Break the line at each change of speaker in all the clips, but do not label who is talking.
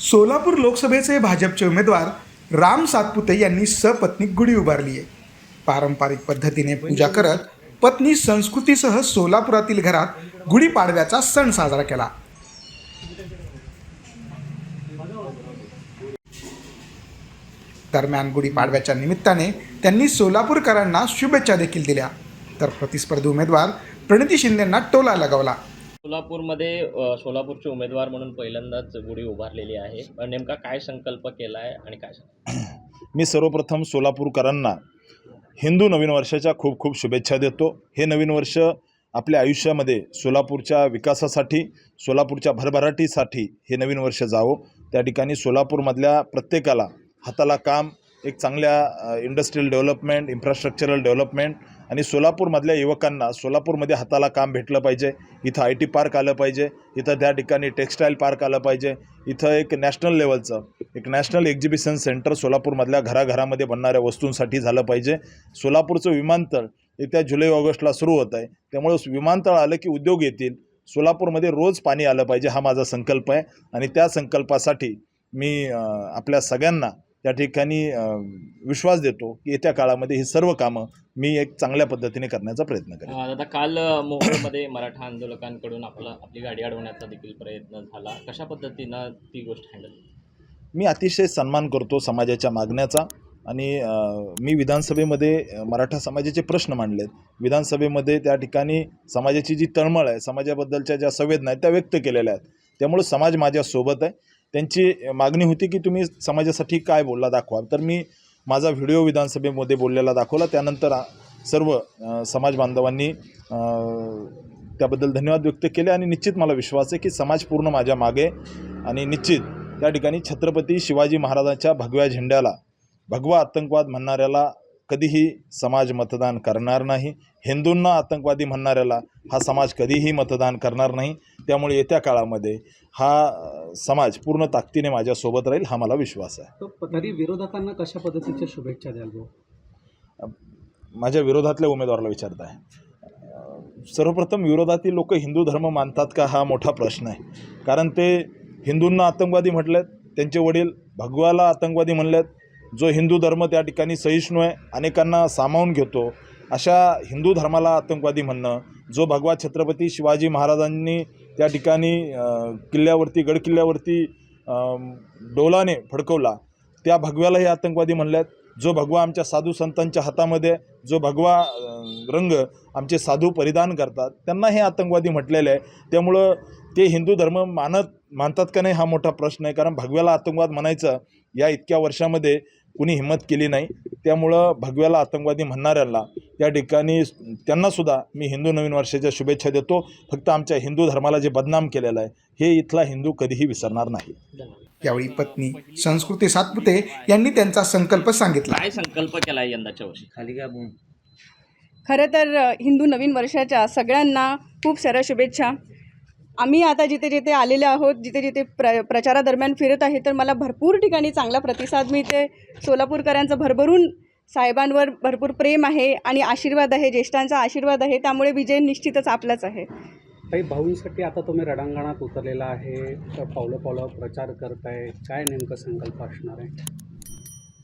सोलापूर लोकसभेचे भाजपचे उमेदवार राम सातपुते यांनी सपत्नीक गुढी उभारली आहे. पारंपरिक पद्धतीने पूजा करत पत्नी संस्कृतीसह सोलापुरातील घरात गुढीपाडव्याचा सण साजरा केला. दरम्यान गुढीपाडव्याच्या निमित्ताने त्यांनी सोलापूरकरांना शुभेच्छा देखील दिल्या. तर प्रतिस्पर्धी उमेदवार प्रणिती शिंदेंना टोला लगावला.
सोलापूरमध्ये सोलापूरचे उमेदवार म्हणून पहिल्यांदाच गुढी उभारलेली आहे. नेमका काय संकल्प केला आहे आणि काय
मी सर्वप्रथम सोलापूरकरांना हिंदू नवीन वर्षाच्या खूप खूप शुभेच्छा देतो. हे नवीन वर्ष आपल्या आयुष्यामध्ये सोलापूरच्या विकासासाठी सोलापूरच्या भरभराटीसाठी हे नवीन वर्ष जावं. त्या ठिकाणी सोलापूरमधल्या प्रत्येकाला हाताला काम एक चांगल्या इंडस्ट्रियल डेव्हलपमेंट इन्फ्रास्ट्रक्चरल डेव्हलपमेंट आणि सोलापूरमधल्या युवकांना सोलापूरमध्ये हाताला काम भेटलं पाहिजे. इथं आय टी पार्क आलं पाहिजे. इथं त्या ठिकाणी टेक्स्टाईल पार्क आलं पाहिजे. इथं एक नॅशनल लेवलचं एक नॅशनल एक्झिबिशन सेंटर सोलापूरमधल्या घराघरामध्ये बनणाऱ्या वस्तूंसाठी झालं पाहिजे. सोलापूरचं विमानतळ येत्या जुलै ऑगस्टला सुरू होत आहे. त्यामुळं विमानतळ आलं की उद्योग येतील. सोलापूरमध्ये रोज पाणी आलं पाहिजे हा माझा संकल्प आहे. आणि त्या संकल्पासाठी मी आपल्या सगळ्यांना त्या ठिकाणी विश्वास देतो की येत्या काळामध्ये ही सर्व कामं मी एक चांगल्या पद्धतीने करण्याचा प्रयत्न करेन.
दादा काल मोहोळमध्ये मराठा आंदोलकांकडून आपला आपली गाडी अडवण्याचा देखील प्रयत्न झाला. कशा पद्धतीनं ती गोष्ट हँडल
मी अतिशय सन्मान करतो समाजाच्या मागण्याचा आणि मी विधानसभेमध्ये मराठा समाजाचे प्रश्न मांडलेत. विधानसभेमध्ये त्या ठिकाणी समाजाची जी तळमळ आहे समाजाबद्दलच्या ज्या संवेदना आहेत त्या व्यक्त केलेल्या आहेत. त्यामुळे समाज माझ्यासोबत आहे. त्यांची मागणी होती की तुम्ही समाजासाठी काय बोलला दाखवा. तर मी माझा व्हिडिओ विधानसभेमध्ये बोललेला दाखवला. त्यानंतर सर्व समाज बांधवांनी त्याबद्दल धन्यवाद व्यक्त केले आणि निश्चित मला विश्वास आहे की समाज पूर्ण माझ्या मागे आणि निश्चित त्या ठिकाणी छत्रपती शिवाजी महाराजांच्या भगव्या झेंड्याला भगवा आतंकवाद म्हणणाऱ्याला कधीही समाज मतदान करणार नाही. हिंदूंना आतंकवादी म्हणणाऱ्याला हा समाज कधीही मतदान करणार नाही. त्यामुळे येत्या काळामध्ये हा समाज पूर्ण ताकदीने माझ्यासोबत राहील हा मला विश्वास आहे.
तर विरोधकांना कशा पद्धतीच्या शुभेच्छा द्याल भाऊ
माझ्या विरोधातल्या उमेदवाराला विचारत आहे. सर्वप्रथम विरोधातील लोक हिंदू धर्म मानतात का हा मोठा प्रश्न आहे. कारण ते हिंदूंना आतंकवादी म्हटलेत त्यांचे वडील भगवाला आतंकवादी म्हणलेत. जो हिंदू धर्म त्या ठिकाणी सहिष्णू आहे अनेकांना सामावून घेतो. अशा हिंदू धर्माला आतंकवादी म्हणणं जो भगवा छत्रपती शिवाजी महाराजांनी त्या ठिकाणी किल्ल्यावरती गडकिल्ल्यावरती डोलाने फडकवला. त्या भगव्यालाही आतंकवादी म्हणल्यात. जो भगवा आमच्या साधू संतांच्या हातामध्ये जो भगवा रंग आमचे साधू परिधान करतात त्यांना हे आतंकवादी म्हटलेले आहे. त्यामुळं ते हिंदू धर्म मानत मानतात का नाही हा मोठा प्रश्न आहे. कारण भगव्याला आतंकवाद म्हणायचं या इतक्या वर्षामध्ये कुणी हिंमत केली नाही. त्यामुळं भगव्याला आतंकवादी म्हणणाऱ्यांना त्या ठिकाणी त्यांनासुद्धा मी हिंदू नवीन वर्षाच्या शुभेच्छा देतो. फक्त आमच्या हिंदू धर्माला जे बदनाम केलेलं आहे हे इथला हिंदू कधीही विसरणार नाही.
यावेळी पत्नी संस्कृती सातपुते यांनी त्यांचा संकल्प सांगितला.
काय संकल्प केला आहे यंदाच्या वर्षी?
खरं तर हिंदू नवीन वर्षाच्या सगळ्यांना खूप साऱ्या शुभेच्छा. आम्ही आता जिथे जिथे आलेले आहोत जिथे जिथे प्र प्रचारादरम्यान फिरत आहे तर मला भरपूर ठिकाणी चांगला प्रतिसाद मिळते सोलापूरकरांचं भरभरून साहेबांवर भरपूर प्रेम आहे आणि आशीर्वाद आहे ज्येष्ठांचा आशीर्वाद आहे. त्यामुळे विजय निश्चितच आपलाच आहे.
काही भाऊंसाठी आता तुम्ही रडांगणात उतरलेला आहे तर पावलं पावलं प्रचार करताय. काय नेमकं संकल्प असणार आहे?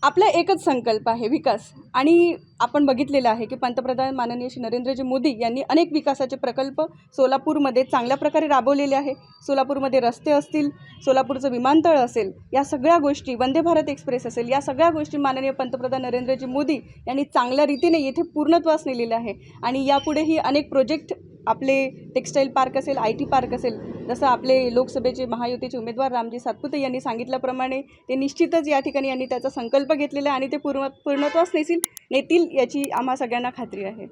आपला एकच संकल्प आहे विकास. आणि आपण बघितलेलं आहे की पंतप्रधान माननीय श्री नरेंद्रजी मोदी यांनी अनेक विकासाचे प्रकल्प सोलापूरमध्ये चांगल्या प्रकारे राबवलेले आहे. सोलापूरमध्ये रस्ते असतील सोलापूरचं विमानतळ असेल या सगळ्या गोष्टी वंदे भारत एक्सप्रेस असेल या सगळ्या गोष्टी माननीय पंतप्रधान नरेंद्रजी मोदी यांनी चांगल्या रीतीने येथे पूर्णत्वास नेलेले आहे. आणि यापुढेही अनेक प्रोजेक्ट आपले टेक्स्टाईल पार्क असेल आय टी पार्क असेल जसं आपले लोकसभेचे महायुतीचे उमेदवार रामजी सातपुते यांनी सांगितल्याप्रमाणे ते निश्चितच या ठिकाणी यांनी त्याचा संकल्प घेतलेला आहे आणि ते पूर्ण पूर्णत्वास नेतील नेतील याची आम्हा सगळ्यांना खात्री आहे.